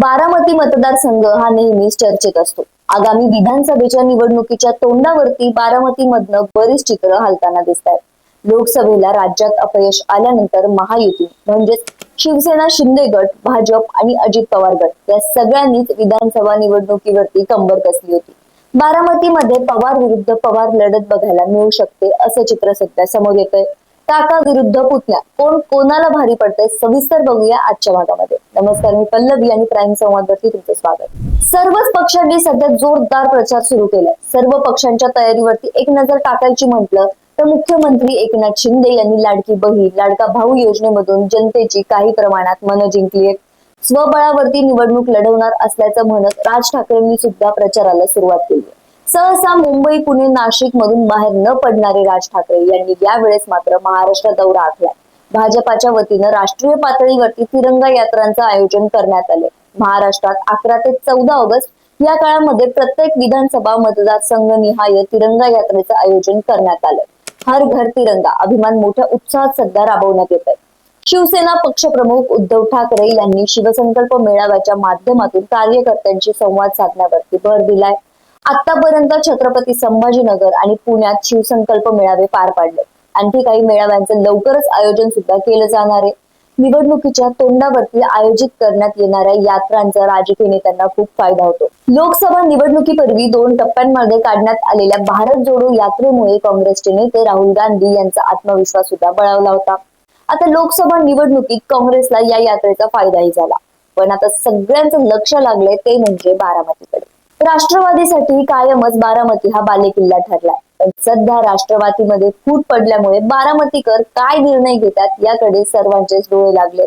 बारामती मतदारसंघ हा नेहमीच चर्चेत असतो. आगामी विधानसभेच्या निवडणुकीच्या तोंडावरती बारामतीमधनं बरीच चित्र हालताना दिसत आहेत लोकसभेला राज्यात अपयश आल्यानंतर महायुती म्हणजेच शिवसेना शिंदे गट भाजप आणि अजित पवार गट या सगळ्यांनीच विधानसभा निवडणुकीवरती कंबर कसली होती. बारामतीमध्ये पवार विरुद्ध पवार लढत बघायला मिळू शकते असं चित्र सध्या समोर येतंय. काका विरुद्ध पुतण्या. कोण कोणाला भारी पडतंय सविस्तर बघूया आजच्या भागामध्ये. नमस्कार मी पल्लवी आणि प्राईम संवादवरती तुमचं स्वागत. सर्वच पक्षांनी सध्या जोरदार प्रचार सुरू केलाय. सर्व पक्षांच्या तयारीवरती एक नजर टाकायची म्हटलं तर मुख्यमंत्री एकनाथ शिंदे यांनी लाडकी बहीण लाडका भाऊ योजनेमधून जनतेची काही प्रमाणात मनं जिंकली आहेत. स्वबळावरती निवडणूक लढवणार असल्याचं म्हणत राज ठाकरेंनी सुद्धा प्रचाराला सुरुवात केली आहे. सहसा मुंबई पुणे नाशिक मधून बाहेर न पडणारे राज ठाकरे यांनी यावेळेस मात्र महाराष्ट्र दौरा आखलाय भाजपाच्या वतीनं राष्ट्रीय पातळीवरती तिरंगा यात्रांचं आयोजन करण्यात आले. महाराष्ट्रात अकरा ते चौदा ऑगस्ट या काळामध्ये प्रत्येक विधानसभा मतदारसंघ निहाय तिरंगा यात्रेचं आयोजन करण्यात आलं. हर घर तिरंगा अभिमान मोठ्या उत्साहात सध्या राबवण्यात येत आहे शिवसेना पक्षप्रमुख उद्धव ठाकरे यांनी शिवसंकल्प मेळाव्याच्या माध्यमातून कार्यकर्त्यांशी संवाद साधण्यावरती भर दिलाय. आतापर्यंत छत्रपती संभाजीनगर आणि पुण्यात शिवसंकल्प मेळावे पार पाडले. आणखी काही मेळाव्यांचं लवकरच आयोजन सुद्धा केलं जाणार आहे. निवडणुकीच्या तोंडावरती आयोजित करण्यात येणाऱ्या यात्रांचा राजकीय नेत्यांना खूप फायदा होतो. लोकसभा निवडणुकीपूर्वी दोन टप्प्यांमध्ये काढण्यात आलेल्या भारत जोडो यात्रेमुळे काँग्रेसचे नेते राहुल गांधी यांचा आत्मविश्वास सुद्धा बळावला होता. आता लोकसभा निवडणुकीत काँग्रेसला या यात्रेचा फायदाही झाला. पण आता सगळ्यांचं लक्ष लागलंय ते म्हणजे बारामतीकडे. राष्ट्रवादीसाठी कायमच बारामती हा बालेकिल्ला ठरलाय. पण सध्या राष्ट्रवादीमध्ये फूट पडल्यामुळे बारामतीकर काय निर्णय घेतात याकडे सर्वांचेच डोळे लागले.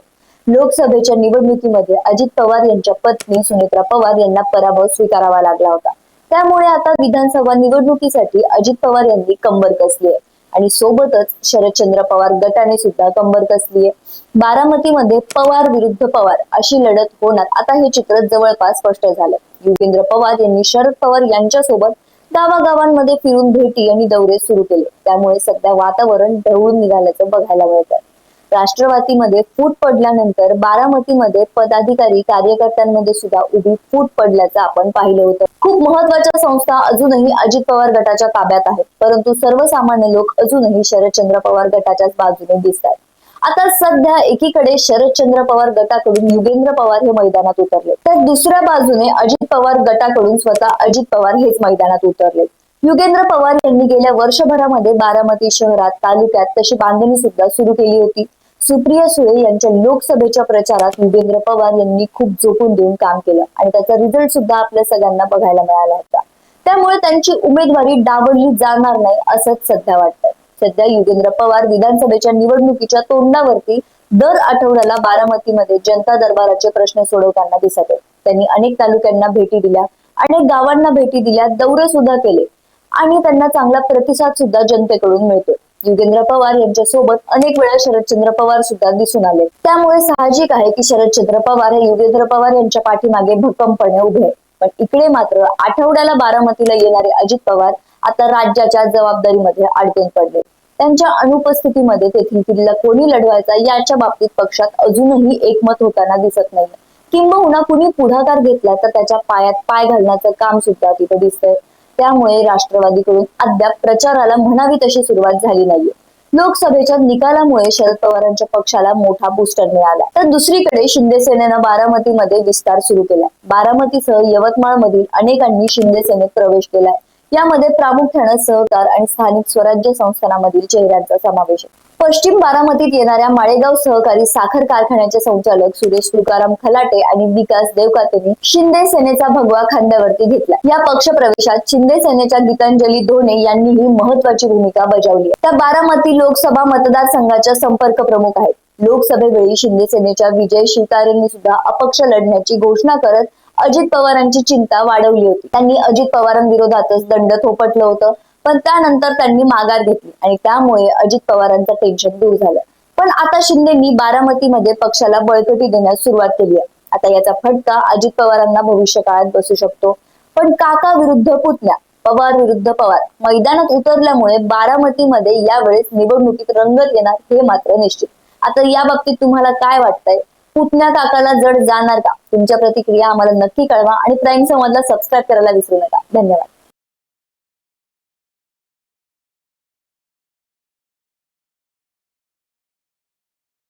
लोकसभेच्या निवडणुकीमध्ये अजित पवार यांच्या पत्नी सुमित्रा पवार यांना पराभव स्वीकारावा लागला होता. त्यामुळे आता विधानसभा निवडणुकीसाठी अजित पवार यांनी कंबर कसली आहे आणि सोबतच शरदचंद्र पवार गटाने सुद्धा कंबर कसली आहे बारामतीमध्ये पवार विरुद्ध पवार अशी लढत होणार. आता हे चित्र जवळपास स्पष्ट झालं. युगेंद्र पवार यांनी शरद पवार यांच्यासोबत गावागावांमध्ये फिरून भेटी आणि दौरे सुरू केले. त्यामुळे सध्या वातावरण ढवळून निघाल्याचं बघायला मिळत आहे राष्ट्रवादीमध्ये फूट पडल्यानंतर बारामतीमध्ये पदाधिकारी कार्यकर्त्यांमध्ये सुद्धा उभी फूट पडल्याचं आपण पाहिलं होतं. खूप महत्त्वाच्या संस्था अजूनही अजित पवार गटाच्या ताब्यात आहेत. परंतु सर्वसामान्य लोक अजूनही शरदचंद्र पवार गटाच्याच बाजूने दिसत आहेत आता सध्या एकीकडे शरदचंद्र पवार गटाकडून युगेंद्र पवार हे मैदानात उतरले. तर दुसऱ्या बाजूने अजित पवार गटाकडून स्वतः अजित पवार हेच मैदानात उतरले. युगेंद्र पवार यांनी गेल्या वर्षभरामध्ये बारामती शहरात तालुक्यात तशी बांधणी सुद्धा सुरू केली होती. सुप्रिया सुळे यांच्या लोकसभेच्या प्रचारात युगेंद्र पवार यांनी खूप झोकून देऊन काम केलं आणि त्याचा रिझल्ट सुद्धा आपल्या सगळ्यांना बघायला मिळाला होता. त्यामुळे त्यांची उमेदवारी डावलली जाणार नाही असंच सध्या वाटतंय. सध्या युगेंद्र पवार विधानसभेच्या निवडणुकीच्या तोंडावरती दर आठवड्याला बारामतीमध्ये जनता दरबाराचे प्रश्न सोडवताना दिसत आहेत. त्यांनी अनेक तालुक्यांना भेटी दिल्या अनेक गावांना भेटी दिल्या दौरे सुद्धा केले. आणि त्यांना चांगला प्रतिसाद सुद्धा जनतेकडून मिळतो. युगेंद्र पवार यांच्या सोबत अनेक वेळा शरदचंद्र पवार सुद्धा दिसून आले. त्यामुळे साहजिक आहे की शरदचंद्र पवार हे युगेंद्र पवार यांच्या पाठीमागे भक्कमपणे उभे पण इकडे मात्र आठवड्याला बारामतीला येणारे अजित पवार आता राज्याच्या जबाबदारीमध्ये अडकून पडले. त्यांच्या अनुपस्थितीमध्ये तेथील किल्ला कोणी लढवायचा याच्या बाबतीत पक्षात अजूनही एकमत होताना दिसत नाही किंबहुना कुणी पुढाकार घेतला तर त्याच्या पायात पाय घालण्याचं काम सुद्धा तिथं दिसतंय. त्यामुळे राष्ट्रवादीकडून अद्याप प्रचाराला म्हणावी तशी सुरुवात झाली नाहीये. लोकसभेच्या निकालामुळे शरद पवारांच्या पक्षाला मोठा बुस्टर मिळाला. तर दुसरीकडे शिंदे सेनेनं बारामतीमध्ये विस्तार सुरू केला. बारामतीसह यवतमाळ मधील अनेकांनी शिंदे सेनेत प्रवेश केलाय. यामध्ये प्रामुख्यानं सहकार आणि स्थानिक स्वराज्य संस्थानामधील चेहऱ्यांचा समावेश आहे. पश्चिम बारामतीत येणाऱ्या माळेगाव सहकारी साखर कारखान्याचे संचालक सुरेश तुकाराम खलाटे आणि विकास देवकातेनी शिंदे सेनेचा भगवा खांद्यावरती घेतला. या पक्ष प्रवेशात शिंदे सेनेच्या गीतांजली धोणे यांनीही महत्वाची भूमिका बजावली त्या बारामती लोकसभा मतदारसंघाच्या संपर्क प्रमुख आहेत. लोकसभेवेळी शिंदे सेनेच्या विजय शिवतारेंनी सुद्धा अपक्ष लढण्याची घोषणा करत अजित पवारांची चिंता वाढवली होती. त्यांनी अजित पवारांविरोधातच दंड थोपटलं होतं. पण त्यानंतर त्यांनी माघार घेतली आणि त्यामुळे अजित पवारांचं टेन्शन दूर झालं. पण आता शिंदेनी बारामतीमध्ये पक्षाला बळकटी देण्यास सुरुवात केली आहे. आता याचा फटका अजित पवारांना भविष्य काळात बसू शकतो. पण काका विरुद्ध पुतण्या पवार विरुद्ध पवार मैदानात उतरल्यामुळे बारामतीमध्ये यावेळेस निवडणुकीत रंगत येणार हे मात्र निश्चित. आता या बाबतीत तुम्हाला काय वाटतंय? पुतण्या काकाला जड जाणार का? तुमच्या प्रतिक्रिया आम्हाला नक्की कळवा आणि प्राईम संवादला सबस्क्राईब करायला विसरू नका. धन्यवाद.